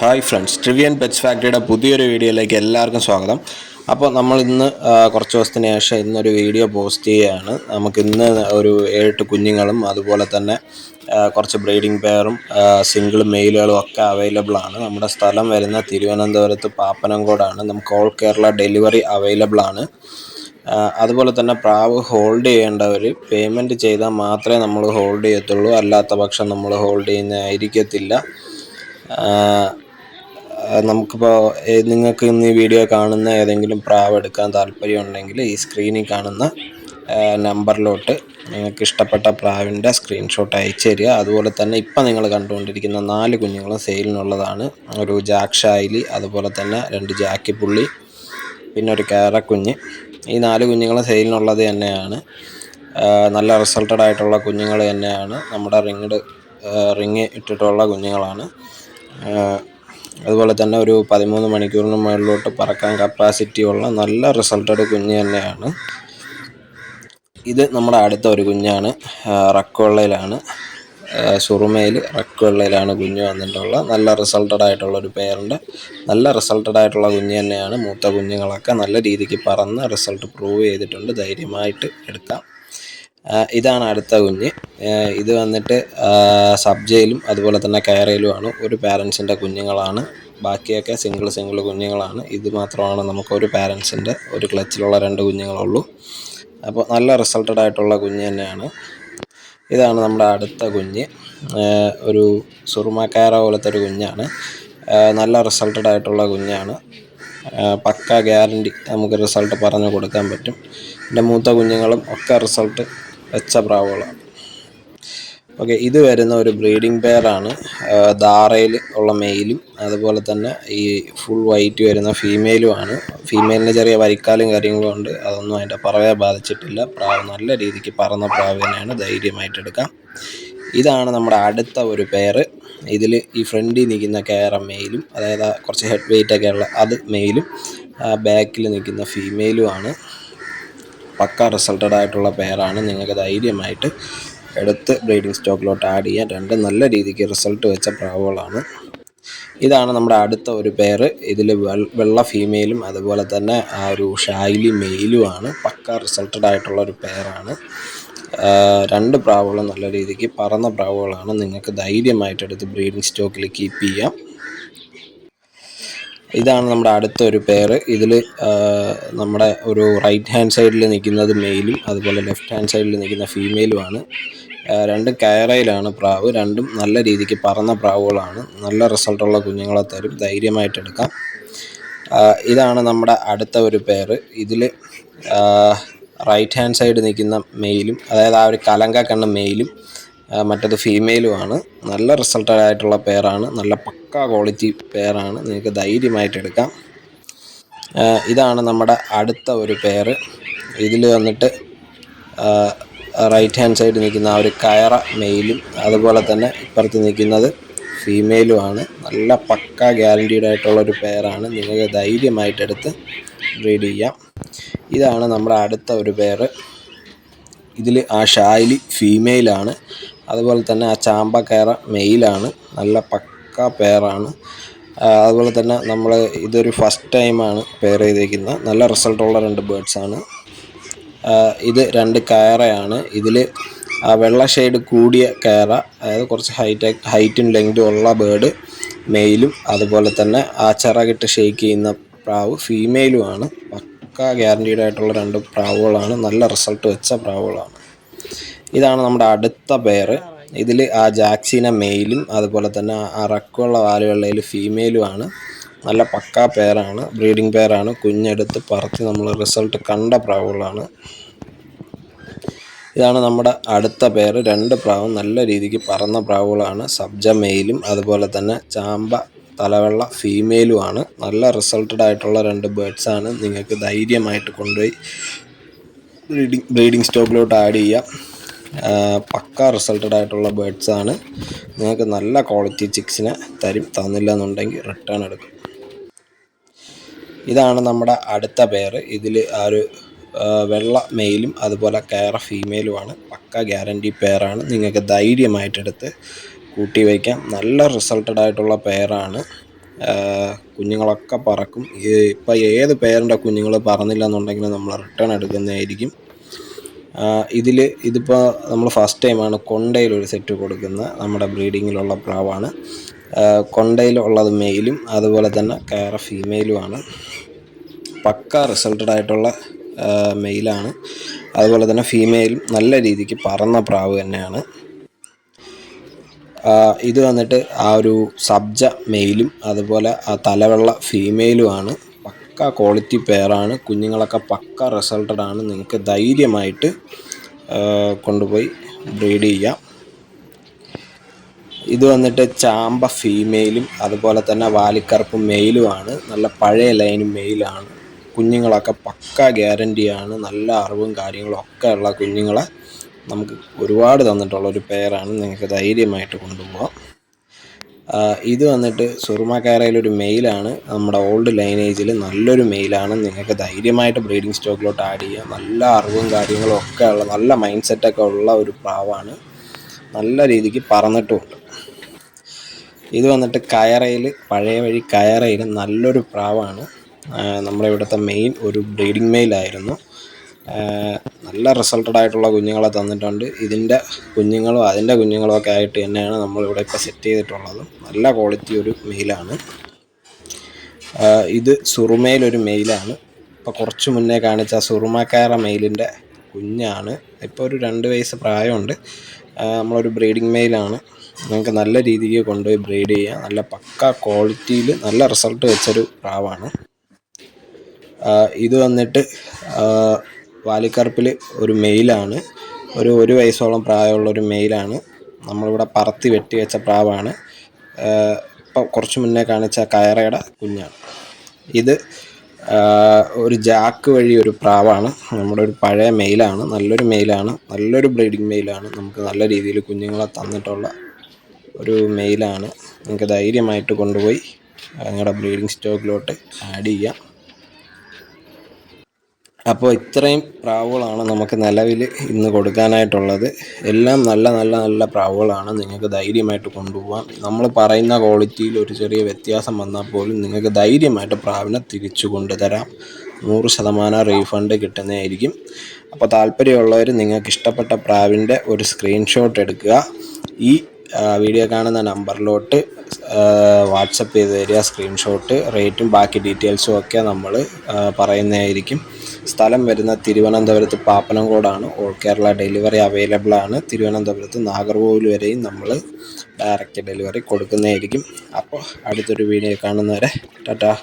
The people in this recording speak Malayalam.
ഹായ് ഫ്രണ്ട്സ് ട്രിവിയൻ പെറ്റ്സ് ഫാക്ടറിയുടെ പുതിയൊരു വീഡിയോയിലേക്ക് എല്ലാവർക്കും സ്വാഗതം. അപ്പോൾ നമ്മൾ ഇന്ന് കുറച്ച് ദിവസത്തിന് ശേഷം ഇന്നൊരു വീഡിയോ പോസ്റ്റ് ചെയ്യുകയാണ്. നമുക്ക് ഇന്ന് ഒരു ഏഴെട്ട് കുഞ്ഞുങ്ങളും അതുപോലെ തന്നെ കുറച്ച് ബ്രീഡിംഗ് പെയറും സിംഗിൾ മെയിലുകളും ഒക്കെ അവൈലബിൾ ആണ്. നമ്മുടെ സ്ഥലം വരുന്ന തിരുവനന്തപുരത്ത് പാപ്പനംകോടാണ്. നമുക്ക് ഓൾ കേരള ഡെലിവറി അവൈലബിൾ ആണ്. അതുപോലെ തന്നെ പ്രാവ് ഹോൾഡ് ചെയ്യേണ്ടവർ പേയ്മെന്റ് ചെയ്താൽ മാത്രമേ നമ്മൾ ഹോൾഡ് ചെയ്യത്തുള്ളൂ. അല്ലാത്ത പക്ഷം നമ്മൾ ഹോൾഡ് ചെയ്യുന്നതായിരിക്കത്തില്ല. നമുക്കിപ്പോൾ നിങ്ങൾക്ക് ഇന്ന് ഈ വീഡിയോ കാണുന്ന ഏതെങ്കിലും പ്രാവ് എടുക്കാൻ താല്പര്യമുണ്ടെങ്കിൽ ഈ സ്ക്രീനിൽ കാണുന്ന നമ്പറിലോട്ട് നിങ്ങൾക്ക് ഇഷ്ടപ്പെട്ട പ്രാവിന്റെ സ്ക്രീൻഷോട്ട് അയച്ചു തരിക. അതുപോലെ തന്നെ ഇപ്പം നിങ്ങൾ കണ്ടുകൊണ്ടിരിക്കുന്ന നാല് കുഞ്ഞുങ്ങളും സെയിലിനുള്ളതാണ്. ഒരു ജാക്ക് ഷായിലി അതുപോലെ തന്നെ രണ്ട് ജാക്കി പുള്ളി പിന്നെ ഒരു കേരക്കുഞ്ഞ്. ഈ നാല് കുഞ്ഞുങ്ങളും സെയിലിനുള്ളത് തന്നെയാണ്. നല്ല റിസൾട്ടഡ് ആയിട്ടുള്ള കുഞ്ഞുങ്ങൾ തന്നെയാണ്. നമ്മുടെ റിങ്ഡ് റിങ് ഇട്ടിട്ടുള്ള കുഞ്ഞുങ്ങളാണ്. അതുപോലെ തന്നെ ഒരു പതിമൂന്ന് മണിക്കൂറിന് മുകളിലോട്ട് പറക്കാൻ കപ്പാസിറ്റി ഉള്ള നല്ല റിസൾട്ടഡ് കുഞ്ഞ് തന്നെയാണ്. ഇത് നമ്മുടെ അടുത്ത ഒരു കുഞ്ഞാണ്. റക്കുവെള്ളയിലാണ്. സുറുമയിൽ റക്കവെള്ളയിലാണ് കുഞ്ഞ് വന്നിട്ടുള്ള. നല്ല റിസൾട്ടഡ് ആയിട്ടുള്ള ഒരു പേരുണ്ട്. നല്ല റിസൾട്ടഡ് ആയിട്ടുള്ള കുഞ്ഞ് തന്നെയാണ്. മൂത്ത കുഞ്ഞുങ്ങളൊക്കെ നല്ല രീതിക്ക് പറന്ന് റിസൾട്ട് പ്രൂവ് ചെയ്തിട്ടുണ്ട്. ധൈര്യമായിട്ട് എടുക്കാം. ഇതാണ് അടുത്ത കുഞ്ഞ്. ഇത് വന്നിട്ട് സബ്ജയിലും അതുപോലെ തന്നെ കയറയിലുമാണ്. ഒരു പാരൻസിന്റെ കുഞ്ഞുങ്ങളാണ്. ബാക്കിയൊക്കെ സിംഗിൾ സിംഗിൾ കുഞ്ഞുങ്ങളാണ്. ഇത് മാത്രമാണ് നമുക്ക് ഒരു പാരൻസിന്റെ ഒരു ക്ലച്ചിലുള്ള രണ്ട് കുഞ്ഞുങ്ങളുള്ളൂ. അപ്പോൾ നല്ല റിസൾട്ടഡ് ആയിട്ടുള്ള കുഞ്ഞ് തന്നെയാണ്. ഇതാണ് നമ്മുടെ അടുത്ത കുഞ്ഞ്. ഒരു സുറുമക്കാര പോലത്തെ ഒരു കുഞ്ഞാണ്. നല്ല റിസൾട്ടഡ് ആയിട്ടുള്ള കുഞ്ഞാണ്. പക്ക ഗ്യാരണ്ടി നമുക്ക് റിസൾട്ട് പറഞ്ഞു കൊടുക്കാൻ പറ്റും. എന്റെ മൂത്ത കുഞ്ഞുങ്ങളും ഒക്കെ റിസൾട്ട് വെച്ച പ്രാവുകളാണ് ഓക്കെ ഇത് വരുന്ന ഒരു ബ്രീഡിംഗ് പെയറാണ് ധാറയിൽ ഉള്ള മെയിലും അതുപോലെ തന്നെ ഈ ഫുൾ വൈറ്റ് വരുന്ന ഫീമെയിലുമാണ് ഫീമെയിലിന് ചെറിയ വരിക്കാലും കാര്യങ്ങളും ഉണ്ട്. അതൊന്നും അതിന്റെ പറവയെ ബാധിച്ചിട്ടില്ല. പ്രാവ് നല്ല രീതിക്ക് പറന്ന പ്രാവ് തന്നെയാണ്. ധൈര്യമായിട്ട് എടുക്കാം. ഇതാണ് നമ്മുടെ അടുത്ത ഒരു പെയറ് ഇതിൽ ഈ ഫ്രണ്ടിൽ നിൽക്കുന്ന കയറ മെയിലും അതായത് കുറച്ച് ഹെഡ് വെയിറ്റ് ഒക്കെ ഉള്ള അത് മെയിലും ബാക്കിൽ നിൽക്കുന്ന ഫീമെയിലുമാണ് പക്ക റിസൾട്ടഡ് ആയിട്ടുള്ള പെയറാണ് നിങ്ങൾക്ക് ധൈര്യമായിട്ട് എടുത്ത് ബ്രീഡിംഗ് സ്റ്റോക്കിലോട്ട് ആഡ് ചെയ്യാൻ രണ്ട് നല്ല രീതിക്ക് റിസൾട്ട് വെച്ച പ്രാവുകളാണ്. ഇതാണ് നമ്മുടെ അടുത്ത ഒരു പെയർ ഇതിൽ വെള്ള ഫീമെയിലും അതുപോലെ തന്നെ ആ ഒരു ഷായിലി മെയിലുമാണ് പക്ക റിസൾട്ടഡ് ആയിട്ടുള്ള ഒരു പെയറാണ് രണ്ട് പ്രാവുകളും നല്ല രീതിക്ക് പറന്ന പ്രാവുകളാണ്. നിങ്ങൾക്ക് ധൈര്യമായിട്ട് എടുത്ത് ബ്രീഡിംഗ് സ്റ്റോക്കിൽ കീപ്പ് ചെയ്യാം. ഇതാണ് നമ്മുടെ അടുത്ത ഒരു പെയർ ഇതിൽ നമ്മുടെ ഒരു റൈറ്റ് ഹാൻഡ് സൈഡിൽ നിൽക്കുന്നത് മെയിലും അതുപോലെ ലെഫ്റ്റ് ഹാൻഡ് സൈഡിൽ നിൽക്കുന്ന ഫീമെയിലുമാണ് രണ്ടും കയറയിലാണ് പ്രാവ്. രണ്ടും നല്ല രീതിക്ക് പറന്ന പ്രാവുകളാണ്. നല്ല റിസൾട്ടുള്ള കുഞ്ഞുങ്ങളെ തരും. ധൈര്യമായിട്ടെടുക്കാം ഇതാണ് നമ്മുടെ അടുത്ത ഒരു പെയർ ഇതിൽ റൈറ്റ് ഹാൻഡ് സൈഡ് നിൽക്കുന്ന മെയിലും അതായത് ആ ഒരു കലങ്ക കണ്ണ മെയിലും മറ്റത് ഫീമെയിലുമാണ് നല്ല റിസൾട്ടഡ് ആയിട്ടുള്ള പെയറാണ് നല്ല പക്ക ക്വാളിറ്റി പെയറാണ് നിങ്ങൾക്ക് ധൈര്യമായിട്ട് എടുക്കാം. ഇതാണ് നമ്മുടെ അടുത്ത ഒരു പെയർ ഇതിൽ വന്നിട്ട് റൈറ്റ് ഹാൻഡ് സൈഡ് നിൽക്കുന്ന ആ ഒരു കയറ മെയിലും അതുപോലെ തന്നെ ഇപ്പുറത്ത് നിൽക്കുന്നത് ഫീമെയിലുമാണ് നല്ല പക്ക ഗ്യാരണ്ടീഡ് ആയിട്ടുള്ള ഒരു പെയറാണ് നിങ്ങൾക്ക് ധൈര്യമായിട്ടെടുത്ത് ബ്രീഡ് ചെയ്യാം. ഇതാണ് നമ്മുടെ അടുത്ത ഒരു പെയർ ഇതിൽ ആ ഷായിലി ഫീമെയിലാണ് അതുപോലെ തന്നെ ആ ചാമ്പ കയറ മെയിലാണ്. നല്ല പക്ക പെയറാണ് അതുപോലെ തന്നെ നമ്മൾ ഇതൊരു ഫസ്റ്റ് ടൈമാണ് പെയർ ചെയ്തേക്കുന്നത്. നല്ല റിസൾട്ടുള്ള രണ്ട് ബേഡ്സാണ് ഇത് രണ്ട് കയറയാണ്. ഇതിൽ വെള്ള ഷെയ്ഡ് കൂടിയ കയറ അതായത് കുറച്ച് ഹൈറ്റ് ഹൈറ്റും ലെങ്തും ഉള്ള ബേഡ് മെയിലും അതുപോലെ തന്നെ ആ ചിറകിട്ട് ഷെയ്ക്ക് ചെയ്യുന്ന പ്രാവ് ഫീമെയിലുമാണ് പക്ക ഗ്യാരണ്ടീഡ് ആയിട്ടുള്ള രണ്ട് പ്രാവുകളാണ്. നല്ല റിസൾട്ട് വെച്ച പ്രാവുകളാണ്. ഇതാണ് നമ്മുടെ അടുത്ത പെയർ ഇതിൽ ആ ജാക്സീന മെയിലും അതുപോലെ തന്നെ ആ റക്കുള്ള വാലുകളിൽ ഫീമെയിലുമാണ് നല്ല പക്കാ പെയറാണ് ബ്രീഡിംഗ് പെയറാണ് കുഞ്ഞെടുത്ത് പറത്തി നമ്മൾ റിസൾട്ട് കണ്ട പ്രാവുകളാണ്. ഇതാണ് നമ്മുടെ അടുത്ത പേര് രണ്ട് പ്രാവും നല്ല രീതിക്ക് പറന്ന പ്രാവുകളാണ്. സബ്ജ മെയിലും അതുപോലെ തന്നെ ചാമ്പ തലവെള്ള ഫീമെയിലുമാണ് നല്ല റിസൾട്ടഡ് ആയിട്ടുള്ള രണ്ട് ബേഡ്സാണ് നിങ്ങൾക്ക് ധൈര്യമായിട്ട് കൊണ്ടുപോയി ബ്രീഡിംഗ് ബ്രീഡിംഗ് സ്റ്റോക്കിലോട്ട് ആഡ് ചെയ്യാം. പക്ക റിസൾട്ടഡ് ആയിട്ടുള്ള ബേഡ്സ് ആണ്. നിങ്ങൾക്ക് നല്ല ക്വാളിറ്റി ചിക്സിനെ തരും തന്നില്ല എന്നുണ്ടെങ്കിൽ റിട്ടേൺ എടുക്കും. ഇതാണ് നമ്മുടെ അടുത്ത പെയർ ഇതിൽ ആ ഒരു വെള്ള മെയിലും അതുപോലെ കയറ ഫീമെയിലുമാണ് പക്ക ഗ്യാരണ്ടി പെയറാണ് നിങ്ങൾക്ക് ധൈര്യമായിട്ടെടുത്ത് കൂട്ടി വയ്ക്കാം. നല്ല റിസൾട്ടഡ് ആയിട്ടുള്ള പെയറാണ് കുഞ്ഞുങ്ങളൊക്കെ പറക്കും. ഇപ്പം ഏത് പേരിന്റെ കുഞ്ഞുങ്ങൾ പറന്നില്ല എന്നുണ്ടെങ്കിൽ നമ്മൾ റിട്ടേൺ എടുക്കുന്നതായിരിക്കും. ഇതിൽ ഇതിപ്പോൾ നമ്മൾ ഫസ്റ്റ് ടൈമാണ് കൊണ്ടയിൽ ഒരു സെറ്റ് കൊടുക്കുന്നത്. നമ്മുടെ ബ്രീഡിങ്ങിലുള്ള പ്രാവാണ്. കൊണ്ടയിലുള്ളത് മെയിലും അതുപോലെ തന്നെ കയറ ഫീമെയിലുമാണ് പക്ക റിസൾട്ടഡ് ആയിട്ടുള്ള മെയിലാണ് അതുപോലെ തന്നെ ഫീമെയിലും നല്ല രീതിക്ക് പറന്ന പ്രാവ് തന്നെയാണ്. ഇത് വന്നിട്ട് ആ ഒരു സബ്ജ മെയിലും അതുപോലെ ആ തലവെള്ള ഫീമെയിലുമാണ് പക്ക ക്വാളിറ്റി പെയറാണ് കുഞ്ഞുങ്ങളൊക്കെ പക്ക റിസൾട്ടഡ് ആണ്. നിങ്ങൾക്ക് ധൈര്യമായിട്ട് കൊണ്ടുപോയി ബ്രീഡ് ചെയ്യാം. ഇത് വന്നിട്ട് ചാമ്പ ഫീമെയിലും അതുപോലെ തന്നെ വാലിക്കറുപ്പ് മെയിലുമാണ് നല്ല പഴയ ലൈൻ മെയിലാണ് കുഞ്ഞുങ്ങളൊക്കെ പക്ക ഗ്യാരന്റിയാണ് നല്ല അറിവും കാര്യങ്ങളും ഒക്കെ ഉള്ള കുഞ്ഞുങ്ങളെ നമുക്ക് ഒരുപാട് തന്നിട്ടുള്ള ഒരു പേരാണ് നിങ്ങൾക്ക് ധൈര്യമായിട്ട് കൊണ്ടുപോകാം ഇത് വന്നിട്ട് സുറുമക്കാരയിലൊരു മെയിലാണ് നമ്മുടെ ഓൾഡ് ലൈനേജിൽ നല്ലൊരു മെയിലാണ് നിങ്ങൾക്ക് ധൈര്യമായിട്ട് ബ്രീഡിംഗ് സ്റ്റോക്കിലോട്ട് ആഡ് ചെയ്യാം. നല്ല അറിവും കാര്യങ്ങളും ഒക്കെ ഉള്ള നല്ല മൈൻഡ് സെറ്റൊക്കെ ഉള്ള ഒരു പ്രാവാണ് നല്ല രീതിക്ക് പറന്നിട്ടുമുണ്ട്. ഇത് വന്നിട്ട് കയറയിൽ പഴയ വഴി കയറയിൽ നല്ലൊരു പ്രാവാണ് നമ്മുടെ ഇവിടുത്തെ മെയിൻ ഒരു ബ്രീഡിംഗ് മെയിലായിരുന്നു നല്ല റിസൾട്ടഡ് ആയിട്ടുള്ള കുഞ്ഞുങ്ങളെ തന്നിട്ടുണ്ട്. ഇതിന്റെ കുഞ്ഞുങ്ങളും അതിന്റെ കുഞ്ഞുങ്ങളും ഒക്കെ ആയിട്ട് തന്നെയാണ് നമ്മളിവിടെ ഇപ്പോൾ സെറ്റ് ചെയ്തിട്ടുള്ളത്. നല്ല ക്വാളിറ്റി ഒരു മെയിലാണ് ഇത് സുറുമയിലൊരു മെയിലാണ് ഇപ്പോൾ കുറച്ച് മുന്നേ കാണിച്ച സുറുമക്കാര മെയിലിന്റെ കുഞ്ഞാണ്. ഇപ്പോൾ ഒരു രണ്ട് വയസ്സ് പ്രായമുണ്ട്. നമ്മളൊരു ബ്രീഡിംഗ് മെയിലാണ് നിങ്ങൾക്ക് നല്ല രീതിക്ക് കൊണ്ടുപോയി ബ്രീഡ് ചെയ്യാം. നല്ല പക്ക ക്വാളിറ്റിയിൽ നല്ല റിസൾട്ട് വെച്ചൊരു പ്രാവാണ്. ഇത് വന്നിട്ട് വാലിക്കറുപ്പിൽ ഒരു മെയിലാണ്. ഒരു ഒരു വയസ്സോളം പ്രായമുള്ള ഒരു മെയിലാണ്. നമ്മളിവിടെ പറത്തി വെട്ടി വെച്ച പ്രാവാണ്. ഇപ്പം കുറച്ച് മുന്നേ കാണിച്ച കയറയുടെ കുഞ്ഞാണ്. ഇത് ഒരു ജാക്ക് വഴി ഒരു പ്രാവാണ്. നമ്മുടെ ഒരു പഴയ മെയിലാണ്. നല്ലൊരു മെയിലാണ്. നല്ലൊരു ബ്രീഡിംഗ് മെയിലാണ്. നമുക്ക് നല്ല രീതിയിൽ കുഞ്ഞുങ്ങളെ തന്നിട്ടുള്ള ഒരു മെയിലാണ്. നിങ്ങൾക്ക് ധൈര്യമായിട്ട് കൊണ്ടുപോയി. നിങ്ങളുടെ ബ്രീഡിംഗ് സ്റ്റോക്കിലോട്ട് ആഡ് ചെയ്യാം. അപ്പോൾ ഇത്രയും പ്രാവുകളാണ് നമുക്ക് നിലവിൽ ഇന്ന് കൊടുക്കാനായിട്ടുള്ളത്. എല്ലാം നല്ല നല്ല നല്ല പ്രാവുകളാണ് നിങ്ങൾക്ക് ധൈര്യമായിട്ട് കൊണ്ടുപോകാം നമ്മൾ പറയുന്ന ക്വാളിറ്റിയിൽ ഒരു ചെറിയ വ്യത്യാസം വന്നാൽ പോലും നിങ്ങൾക്ക് ധൈര്യമായിട്ട് പ്രാവിനെ തിരിച്ചു കൊണ്ടുതരാം. നൂറ് ശതമാനം റീഫണ്ട് കിട്ടുന്നതായിരിക്കും. അപ്പോൾ താല്പര്യമുള്ളവർ നിങ്ങൾക്ക് ഇഷ്ടപ്പെട്ട പ്രാവിന്റെ ഒരു സ്ക്രീൻഷോട്ട് എടുക്കുക. ഈ വീഡിയോ കാണുന്ന നമ്പറിലോട്ട് വാട്സപ്പ് ചെയ്ത് തരിക സ്ക്രീൻഷോട്ട് റേറ്റും ബാക്കി ഡീറ്റെയിൽസും ഒക്കെ നമ്മൾ പറയുന്നതായിരിക്കും. സ്ഥലം വരുന്ന തിരുവനന്തപുരത്ത് പാപ്പനംകോടാണ്. ഓൾ കേരള ഡെലിവറി അവൈലബിൾ ആണ് തിരുവനന്തപുരത്ത് നാഗർകോവിൽ വരെയും നമ്മൾ ഡയറക്റ്റ് ഡെലിവറി കൊടുക്കുന്നതായിരിക്കും. അപ്പോൾ അടുത്തൊരു വീഡിയോ കാണുന്നവരെ ടാറ്റാ.